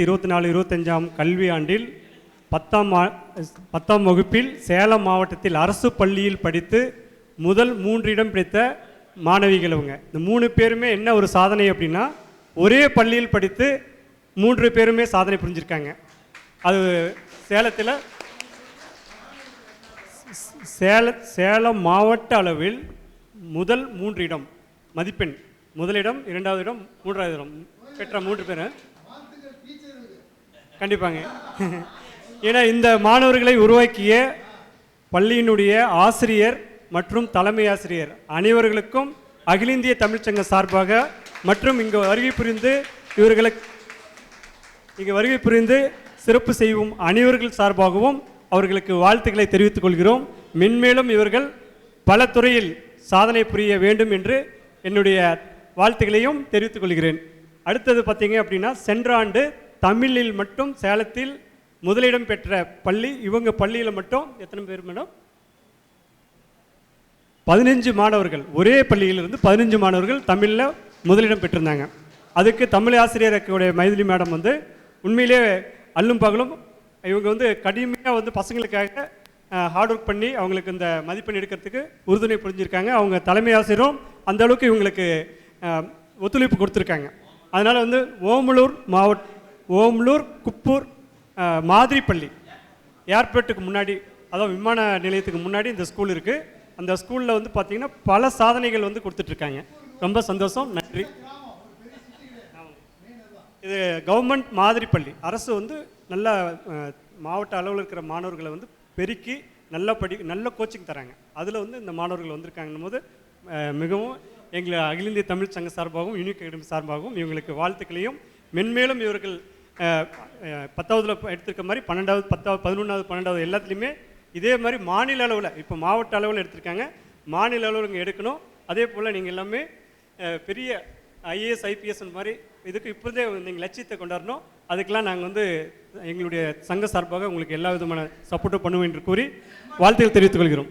இருபத்தி நாலு இருபத்தஞ்சாம் கல்வியாண்டில் பத்தாம் பத்தாம் வகுப்பில் சேலம் மாவட்டத்தில் அரசு பள்ளியில் படித்து முதல் மூன்று இடம் பிடித்த மாணவிகள் அவங்க இந்த மூணு பேருமே என்ன ஒரு சாதனை அப்படின்னா ஒரே பள்ளியில் படித்து மூன்று பேருமே சாதனை புரிஞ்சிருக்காங்க. அது சேலத்தில் சேல சேலம் மாவட்ட அளவில் முதல் மூன்று இடம் மதிப்பெண். முதலிடம் இரண்டாவது இடம் மூன்றாவது இடம். பெற்ற மூன்று பேர். கண்டிப்பாங்க. ஏன்னா இந்த மாணவர்களை உருவாக்கிய பள்ளியினுடைய ஆசிரியர் மற்றும் தலைமை ஆசிரியர் அனைவர்களுக்கும் அகில இந்திய தமிழ்ச்சங்க சார்பாக மற்றும் இங்கு வருகை புரிந்து இவர்களுக்கு இங்கு வருகை புரிந்து சிறப்பு செய்வோம் அனைவர்கள் சார்பாகவும் அவர்களுக்கு வாழ்த்துக்களை தெரிவித்துக் கொள்கிறோம். மென்மேலும் இவர்கள் பல துறையில் சாதனை புரிய வேண்டும் என்று என்னுடைய வாழ்த்துக்களையும் தெரிவித்துக் கொள்கிறேன். அடுத்தது பார்த்தீங்க அப்படின்னா சென்ற ஆண்டு தமிழில் மட்டும் சேலத்தில் முதலிடம் பெற்ற பள்ளி இவங்க பள்ளியில் மட்டும் எத்தனை பேர் மேடம்? பதினஞ்சு மாணவர்கள். ஒரே பள்ளியிலிருந்து பதினஞ்சு மாணவர்கள் தமிழில் முதலிடம் பெற்றிருந்தாங்க. அதுக்கு தமிழ் ஆசிரியருடைய மைதிலி மேடம் வந்து உண்மையிலே அல்லும் பகலும் இவங்க வந்து கடுமையாக வந்து பசங்களுக்காக ஹார்ட் ஒர்க் பண்ணி அவங்களுக்கு இந்த மதிப்பெண் எடுக்கிறதுக்கு உறுதுணை புரிஞ்சிருக்காங்க. அவங்க தலைமை ஆசிரியரும் அந்த அளவுக்கு இவங்களுக்கு ஒத்துழைப்பு கொடுத்துருக்காங்க. அதனால் வந்து ஓமலூர் மாவட்ட ஓம்லூர் குப்பூர் மாதிரிப்பள்ளி. மாதிரி பள்ளி ஏர்போர்ட்டுக்கு முன்னாடி அதாவது விமான நிலையத்துக்கு முன்னாடி இந்த ஸ்கூல் இருக்குது அந்த ஸ்கூலில் வந்து பார்த்தீங்கன்னா பல சாதனைகள் வந்து கொடுத்துட்ருக்காங்க. ரொம்ப சந்தோஷம் நன்றி. இது கவர்மெண்ட் மாதிரி பள்ளி அரசு வந்து நல்ல மாவட்ட அளவில் இருக்கிற மாணவர்களை வந்து பெருக்கி நல்லா படி நல்ல கோச்சிங் தராங்க. அதில் வந்து இந்த மாணவர்கள் வந்திருக்காங்கன்னும் போது மிகவும் எங்களை அகில இந்திய தமிழ் சங்க சார்பாகவும் யூனிக் அகாடமி சார்பாகவும் இவங்களுக்கு வாழ்த்துக்களையும் மென்மேலும் இவர்கள் பத்தாவதுல எடுத்திருக்க மாதிரி பன்னெண்டாவது பத்தாவது பதினொன்றாவது பன்னெண்டாவது எல்லாத்துலேயுமே இதே மாதிரி மாநில அளவில் இப்போ மாவட்ட அளவில் எடுத்திருக்காங்க. மாநில அளவில் இங்கே எடுக்கணும். அதே போல் நீங்கள் எல்லாமே பெரிய ஐஏஎஸ் ஐபிஎஸ் மாதிரி இதுக்கு இப்போதே நீங்கள் லட்சியத்தை கொண்டாடணும். அதுக்கெல்லாம் நாங்கள் வந்து எங்களுடைய சங்க சார்பாக உங்களுக்கு எல்லா விதமான சப்போர்ட்டும் பண்ணுவோம் என்று கூறி வாழ்த்துக்கள் தெரிவித்துக் கொள்கிறோம்.